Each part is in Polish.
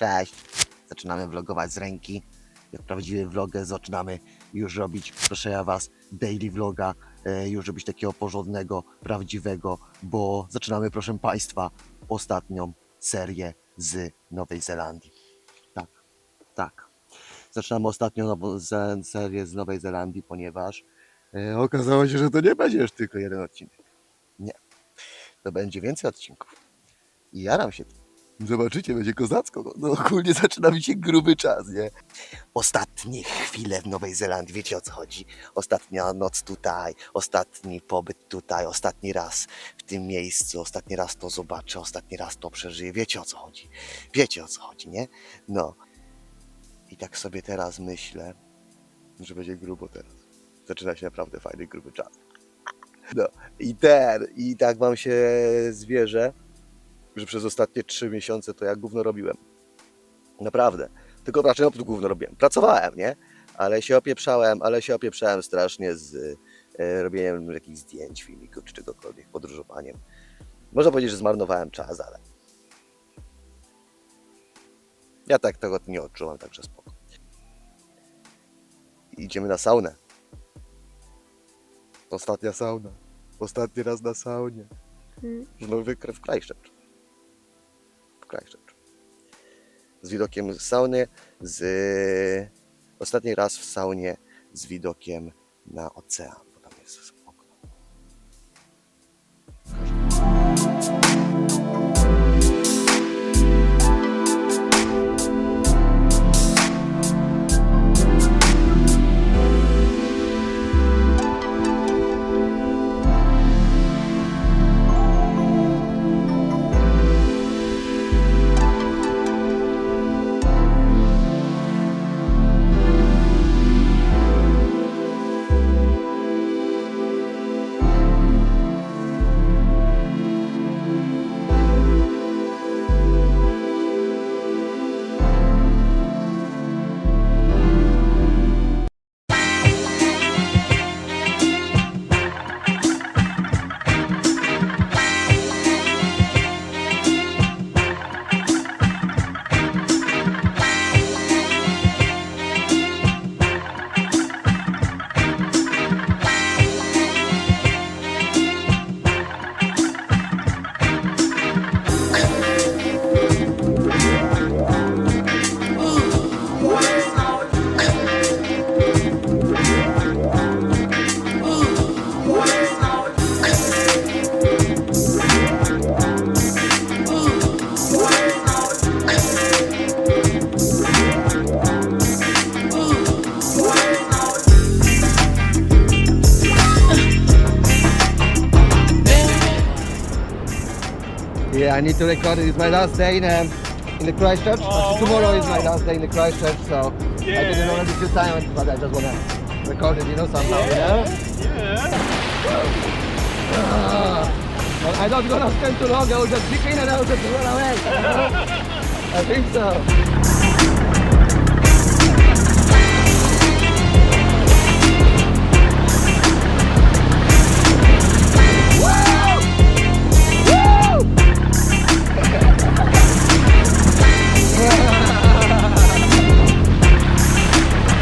Cześć. Zaczynamy vlogować z ręki. Jak prawdziwy vlogger zaczynamy już robić, proszę ja was, daily vloga, e, już robić takiego porządnego, prawdziwego, bo zaczynamy, proszę państwa, ostatnią serię z Nowej Zelandii. Tak, tak. Zaczynamy ostatnią serię z Nowej Zelandii, ponieważ e, okazało się, że to nie będzie już tylko jeden odcinek. Nie. To będzie więcej odcinków. I jaram się tym. Zobaczycie, będzie kozacko. No, ogólnie zaczyna mi się gruby czas, nie? Ostatnie chwile w Nowej Zelandii, wiecie o co chodzi? Ostatnia noc tutaj, ostatni pobyt tutaj, ostatni raz w tym miejscu, ostatni raz to zobaczę, ostatni raz to przeżyję. Wiecie o co chodzi? Wiecie o co chodzi, nie? No. I tak sobie teraz myślę, że będzie grubo teraz. Zaczyna się naprawdę fajny, gruby czas. No i ten, i tak wam się zwierzę, że przez ostatnie trzy miesiące to ja gówno robiłem. Naprawdę. Tylko raczej no, gówno robiłem. Pracowałem, nie? Ale się opieprzałem, ale się opieprzałem strasznie z e, robieniem jakichś zdjęć, filmików czy czegokolwiek, podróżowaniem. Można powiedzieć, że zmarnowałem czas, ale ja tak tego nie odczuwam, także spoko. Idziemy na saunę. Ostatnia sauna. Ostatni raz na saunie. Mm. Znowu wykre w Christchurch. Christchurch. Z widokiem sauny, z... Ostatni raz w saunie z widokiem na ocean, I need to record it. It's my last day in, um, in the Christchurch. Oh, Tomorrow is my last day in the Christchurch, so I did it Yeah. already a few times, but I just wanna record it, you know, somehow, you know? Ah, but I'm not gonna spend too long. I will just kick in and I will just run away. I think so.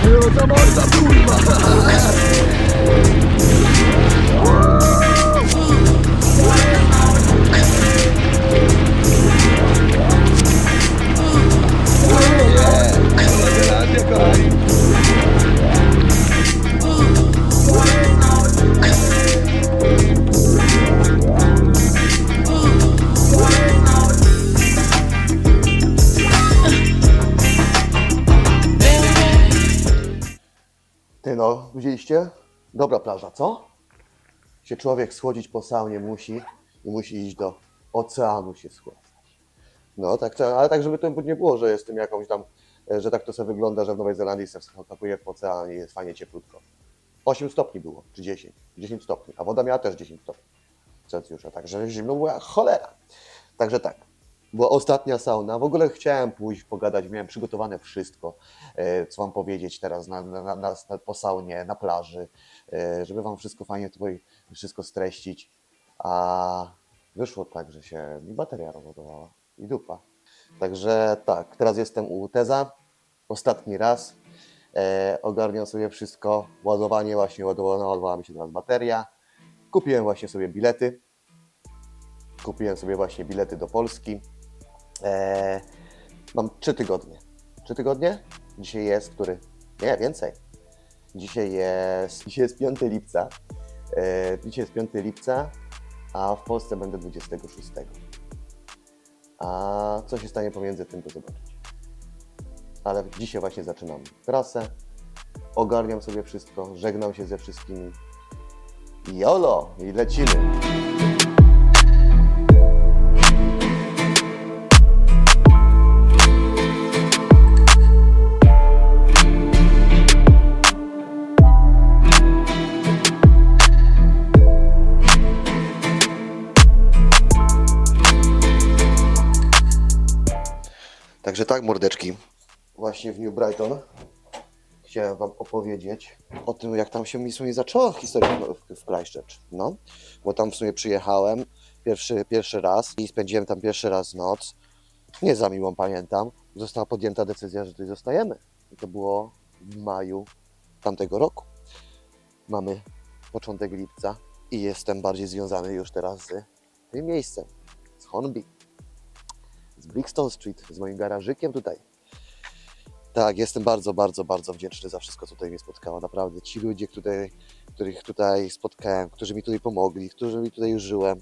Było to morda, kurwa! Widzieliście? Dobra plaża, co? Się człowiek schłodzić po saunie musi i musi iść do oceanu się schłodzić. No, tak, ale tak, żeby to nie było, że jestem jakąś tam, e, że tak to sobie wygląda, że w Nowej Zelandii se wskakuje w ocean i jest fajnie cieplutko. 8 stopni było, czy 10, 10 stopni, a woda miała też 10 stopni Celsjusza, także zimno była cholera. Także tak, była ostatnia sauna. W ogóle chciałem pójść, pogadać, miałem przygotowane wszystko, e, co wam powiedzieć teraz na, na, na, po saunie, na plaży, e, żeby wam wszystko fajnie tutaj wszystko streścić. A wyszło tak, że się mi bateria rozładowała i dupa. Także tak, teraz jestem u Teza, ostatni raz. E, ogarniam sobie wszystko, ładowanie właśnie ładowała mi się teraz bateria. Kupiłem właśnie sobie bilety. Kupiłem sobie właśnie bilety do Polski. E, mam trzy tygodnie. Trzy tygodnie? Dzisiaj jest który? Nie, więcej. Dzisiaj jest, dzisiaj jest 5 lipca. E, dzisiaj jest 5 lipca, a w Polsce będę 26. A co się stanie pomiędzy tym, to zobaczycie. Ale dzisiaj właśnie zaczynam trasę. Ogarniam sobie wszystko, żegnam się ze wszystkimi. Jolo! I lecimy! Mordeczki. Właśnie w New Brighton chciałem Wam opowiedzieć o tym, jak tam się mi w sumie zaczęła historia w, Christchurch. No, bo tam w sumie przyjechałem pierwszy, pierwszy raz i spędziłem tam pierwszy raz noc. Nie za miłą pamiętam. Została podjęta decyzja, że tutaj zostajemy. I to było w maju tamtego roku. Mamy początek lipca i jestem bardziej związany już teraz z tym miejscem, z Hornby z Brixton Street, z moim garażykiem tutaj. Tak, jestem bardzo, bardzo, bardzo wdzięczny za wszystko, co tutaj mnie spotkało. Naprawdę, ci ludzie, tutaj, których tutaj spotkałem, którzy mi tutaj pomogli, którzy mi tutaj żyłem.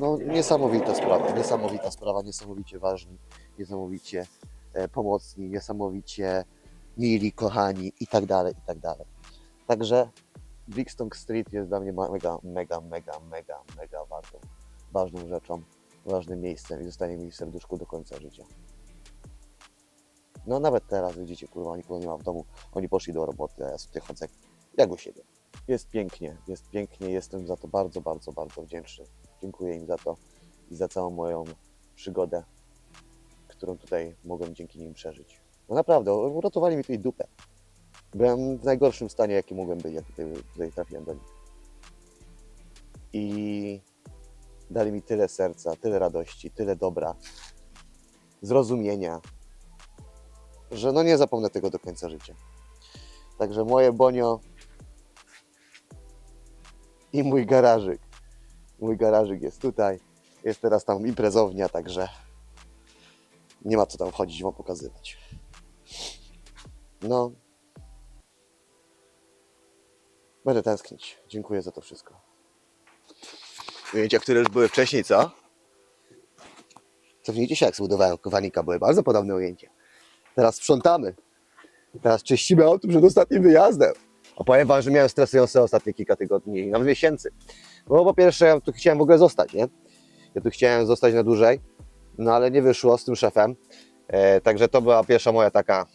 No, niesamowita sprawa, niesamowita sprawa, niesamowicie ważni, niesamowicie e, pomocni, niesamowicie mili, kochani i tak dalej, i tak dalej. Także Brixton Street jest dla mnie mega, mega, mega, mega, mega ważną, ważną rzeczą ważnym miejscem i zostanie mi w serduszku do końca życia. No nawet teraz widzicie, kurwa, nikogo nie ma w domu. Oni poszli do roboty, a ja sobie chodzę jak u siebie. Jest pięknie, jest pięknie, jestem za to bardzo, bardzo, bardzo wdzięczny. Dziękuję im za to i za całą moją przygodę, którą tutaj mogłem dzięki nim przeżyć. No naprawdę, uratowali mi tutaj dupę. Byłem w najgorszym stanie, jaki mogłem być, jak tutaj, tutaj trafiłem do nich. I dali mi tyle serca, tyle radości, tyle dobra, zrozumienia, że no nie zapomnę tego do końca życia. Także moje bonio i mój garażyk. Mój garażyk jest tutaj. Jest teraz tam imprezownia, także nie ma co tam wchodzić, wam pokazywać. No. Będę tęsknić. Dziękuję za to wszystko. Ujęcia, które już były wcześniej, co? Cofnijcie się, jak zbudowałem kowanika, były bardzo podobne ujęcia. Teraz sprzątamy. Teraz czyścimy auto przed ostatnim wyjazdem. A powiem wam, że miałem stresujące ostatnie kilka tygodni, nawet miesięcy. Bo po pierwsze, ja tu chciałem w ogóle zostać, nie? Ja tu chciałem zostać na dłużej, no ale nie wyszło z tym szefem. E, także to była pierwsza moja taka,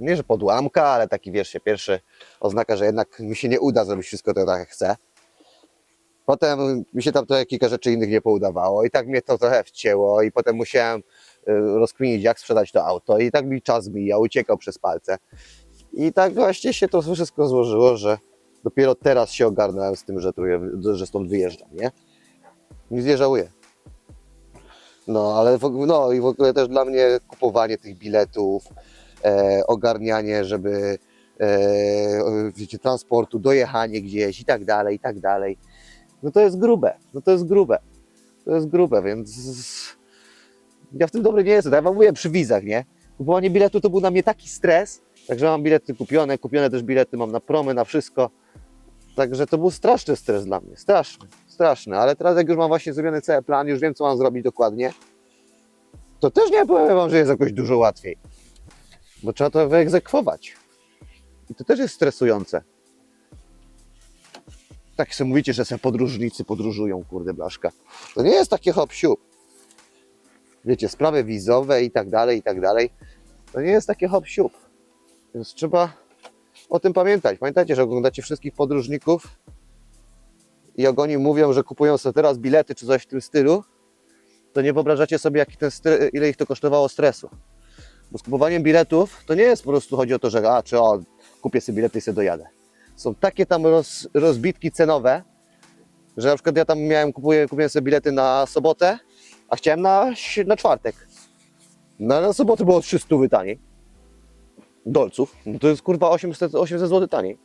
nie że podłamka, ale taki, wiesz, się pierwszy oznaka, że jednak mi się nie uda zrobić wszystko to tak, jak chcę. Potem mi się tam trochę kilka rzeczy innych nie poudawało i tak mnie to trochę wcięło i potem musiałem y, rozkminić jak sprzedać to auto i tak mi czas mijał, uciekał przez palce. I tak właśnie się to wszystko złożyło, że dopiero teraz się ogarnąłem z tym, że, tu, że stąd wyjeżdżam, nie? Nic nie żałuję. No, ale w, no i w ogóle też dla mnie kupowanie tych biletów, e, ogarnianie, żeby e, wiecie, transportu, dojechanie gdzieś i tak dalej, i tak dalej no to jest grube, no to jest grube, to jest grube, więc ja w tym dobry nie jestem, ja wam mówię przy wizach, nie? Kupowanie biletu to był na mnie taki stres, także mam bilety kupione, kupione też bilety mam na promy, na wszystko, także to był straszny stres dla mnie, straszny, straszny, ale teraz jak już mam właśnie zrobiony cały plan, już wiem co mam zrobić dokładnie, to też nie powiem wam, że jest jakoś dużo łatwiej, bo trzeba to wyegzekwować. I to też jest stresujące tak sobie mówicie, że sobie podróżnicy podróżują, kurde blaszka. To nie jest takie hop siup. Wiecie, sprawy wizowe i tak dalej, i tak dalej. To nie jest takie hop siup. Więc trzeba o tym pamiętać. Pamiętajcie, że oglądacie wszystkich podróżników i jak oni mówią, że kupują sobie teraz bilety czy coś w tym stylu, to nie wyobrażacie sobie, jaki ten ile ich to kosztowało stresu. Bo z kupowaniem biletów to nie jest po prostu chodzi o to, że a, czy o, kupię sobie bilety i sobie dojadę są takie tam roz, rozbitki cenowe, że na przykład ja tam miałem, kupuję, kupiłem sobie bilety na sobotę, A chciałem na, na czwartek. Na, na sobotę było 300 taniej. Dolców. No to jest kurwa 800, 800 zł taniej.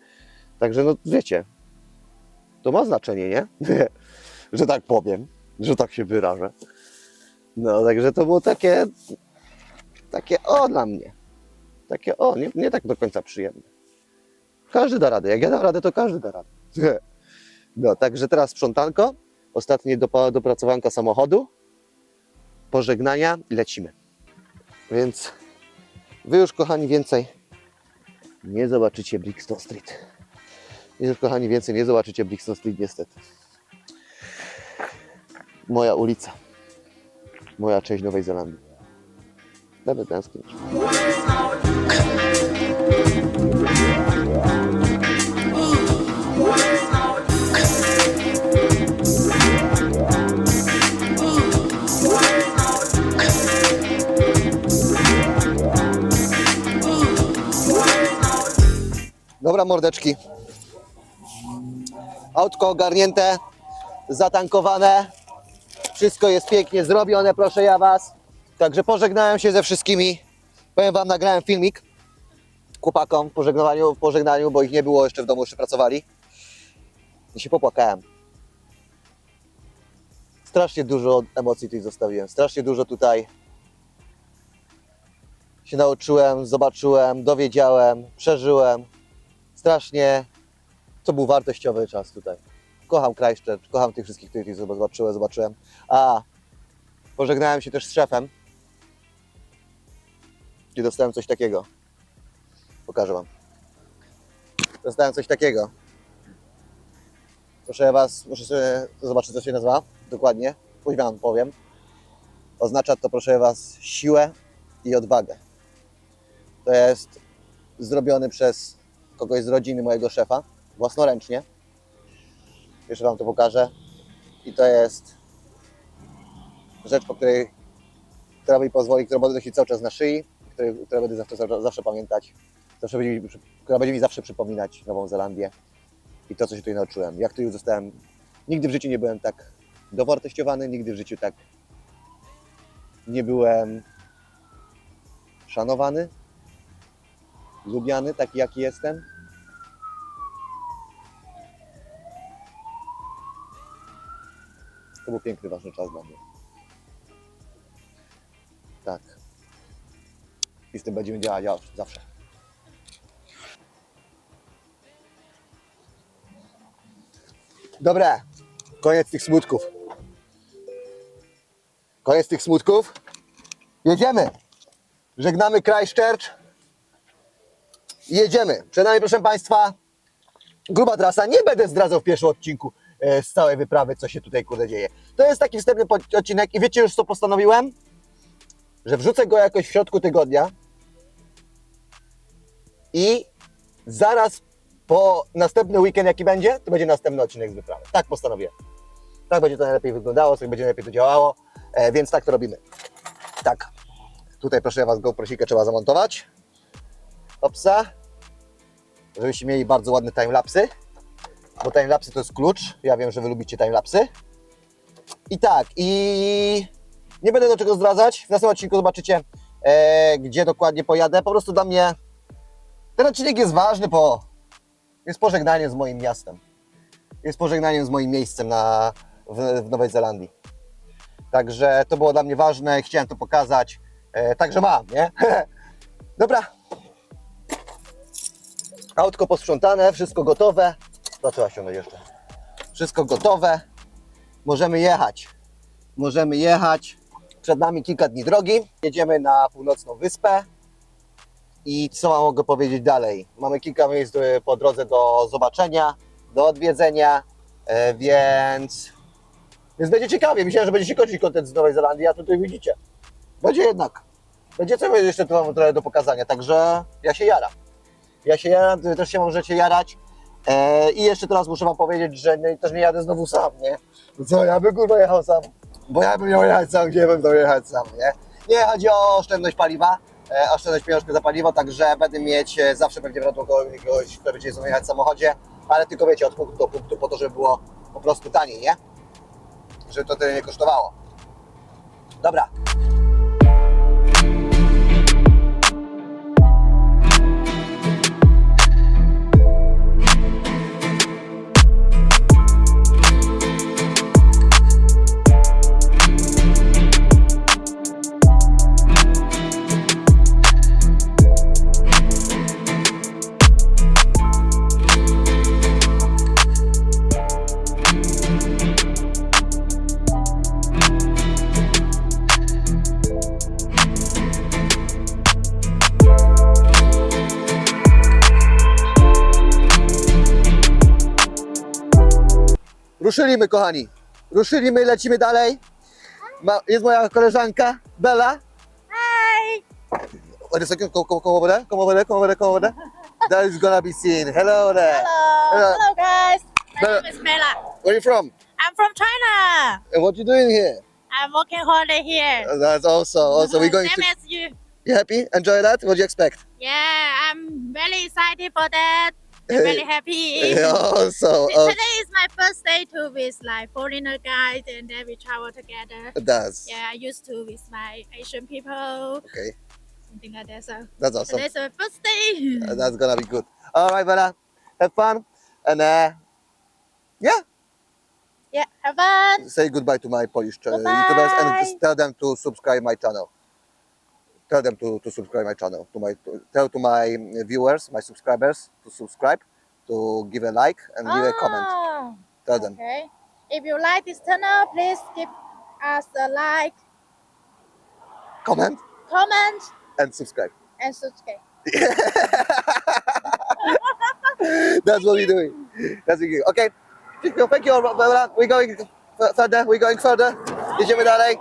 Także no wiecie, to ma znaczenie, nie? że tak powiem, że tak się wyrażę. No także to było takie, takie o dla mnie. Takie o, nie, nie tak do końca przyjemne. Każdy da radę. Jak ja dam radę, to każdy da radę. No, także teraz sprzątanko, ostatnie dopracowanka samochodu, pożegnania i lecimy. Więc wy już, kochani, więcej nie zobaczycie Brixton Street. Wy już, kochani, więcej nie zobaczycie Brixton Street, niestety. Moja ulica. Moja część Nowej Zelandii. Będę tęsknić. Dobra, mordeczki. Autko ogarnięte, zatankowane. Wszystko jest pięknie zrobione, proszę ja Was. Także pożegnałem się ze wszystkimi. Powiem Wam, nagrałem filmik chłopakom w pożegnaniu, pożegnaniu, bo ich nie było jeszcze w domu, jeszcze pracowali. I się popłakałem. Strasznie dużo emocji tych zostawiłem. Strasznie dużo tutaj się nauczyłem, zobaczyłem, dowiedziałem, przeżyłem. Strasznie to był wartościowy czas tutaj. Kocham Christchurch, kocham tych wszystkich, których zobaczyłem, zobaczyłem. A pożegnałem się też z szefem. I dostałem coś takiego. Pokażę wam. Dostałem coś takiego. Proszę was, proszę sobie zobaczyć, co się nazywa. Dokładnie. Później wam powiem. Oznacza to, proszę was, siłę i odwagę. To jest zrobiony przez kogoś z rodziny mojego szefa, własnoręcznie. Jeszcze Wam to pokażę. I to jest rzecz, po której, która mi pozwoli, która będę nosić cały czas na szyi, której, która będę zawsze, zawsze, pamiętać, zawsze będzie mi, która będzie mi zawsze przypominać Nową Zelandię i to, co się tutaj nauczyłem. Jak tu już zostałem, nigdy w życiu nie byłem tak dowartościowany, nigdy w życiu tak nie byłem szanowany, lubiany, taki jaki jestem. To był piękny, ważny czas dla mnie. Tak. I z tym będziemy działać zawsze. Dobra, koniec tych smutków. Koniec tych smutków. Jedziemy. Żegnamy Christchurch. Jedziemy. Przed nami, proszę Państwa, gruba trasa. Nie będę zdradzał w pierwszym odcinku e, z całej wyprawy, co się tutaj kurde dzieje. To jest taki wstępny odcinek i wiecie już co postanowiłem? Że wrzucę go jakoś w środku tygodnia i zaraz po następny weekend jaki będzie, to będzie następny odcinek z wyprawy. Tak postanowiłem. Tak będzie to najlepiej wyglądało, tak będzie najlepiej to działało, e, więc tak to robimy. Tak. Tutaj proszę Was GoProsikę trzeba zamontować. Hopsa. Żebyście mieli bardzo ładne timelapsy. Bo timelapsy to jest klucz. Ja wiem, że Wy lubicie timelapsy. I tak, i nie będę do czego zdradzać. W następnym odcinku zobaczycie, e, gdzie dokładnie pojadę. Po prostu dla mnie ten odcinek jest ważny, bo jest pożegnaniem z moim miastem. Jest pożegnaniem z moim miejscem na, w, w Nowej Zelandii. Także to było dla mnie ważne, chciałem to pokazać. E, także mam, nie? Dobra. Autko posprzątane, wszystko gotowe. To trzeba ściągnąć jeszcze. Wszystko gotowe. Możemy jechać. Możemy jechać. Przed nami kilka dni drogi. Jedziemy na północną wyspę. I co mam mogę powiedzieć dalej? Mamy kilka miejsc e, po drodze do zobaczenia, do odwiedzenia, e, więc, więc będzie ciekawie. Myślałem, że będzie się kończyć kontent z Nowej Zelandii, a tutaj widzicie. Będzie jednak. Będzie coś jeszcze tu mam trochę do pokazania, także ja się jaram. Ja się jaram, też się możecie jarać. E, I jeszcze teraz muszę wam powiedzieć, że nie, też nie jadę znowu sam, nie? Co, ja bym kurwa jechał sam. Bo ja bym miał jechać sam, gdzie bym to jechać sam, nie? Nie, chodzi o oszczędność paliwa, e, oszczędność pieniążków za paliwo, także będę mieć e, zawsze pewnie wrotło kogoś, kto będzie ze mną jechać w samochodzie, ale tylko wiecie, od punktu do punktu, po to, żeby było po prostu taniej, nie? Żeby to tyle nie kosztowało. Dobra. Ruszyliśmy, kochani. Ruszyliśmy, lecimy dalej. Ma, jest moja koleżanka Bella. Hi. Wait a second, come, come, come over there, come over there, come over there, come over there. That is gonna be seen. Hello there. Hello. Hello. Hello, guys. My Hello. name is Mela. Where are you from? I'm from China. And what you doing here? I'm working holiday here. Uh, That's also, also we're going Same to. as you. You happy? Enjoy that? What do you expect? Yeah, I'm very excited for that. I'm very happy. also, uh, Today is my first day to with like foreigner guys and then we travel together. that's Yeah, I used to with my Asian people, okay. something like that. So That's awesome. today's my first day. Uh, That's gonna be good. All right, Bella. Have fun. And uh, yeah, yeah, have fun. say goodbye to my Polish uh, Goodbye. YouTubers and just tell them to subscribe my channel. Tell them to, to subscribe my channel. To my to, tell to my viewers, my subscribers to subscribe, to give a like and give a comment. Ah, Tell them. Okay. If you like this channel, please give us a like, Comment comment, and subscribe. and subscribe. That's what we're doing. That's what we're doing. Okay. Thank you, thank you. We're going f- further. We're going further. Jedziemy dalej.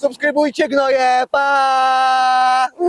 Subskrybujcie gnoje. Pa!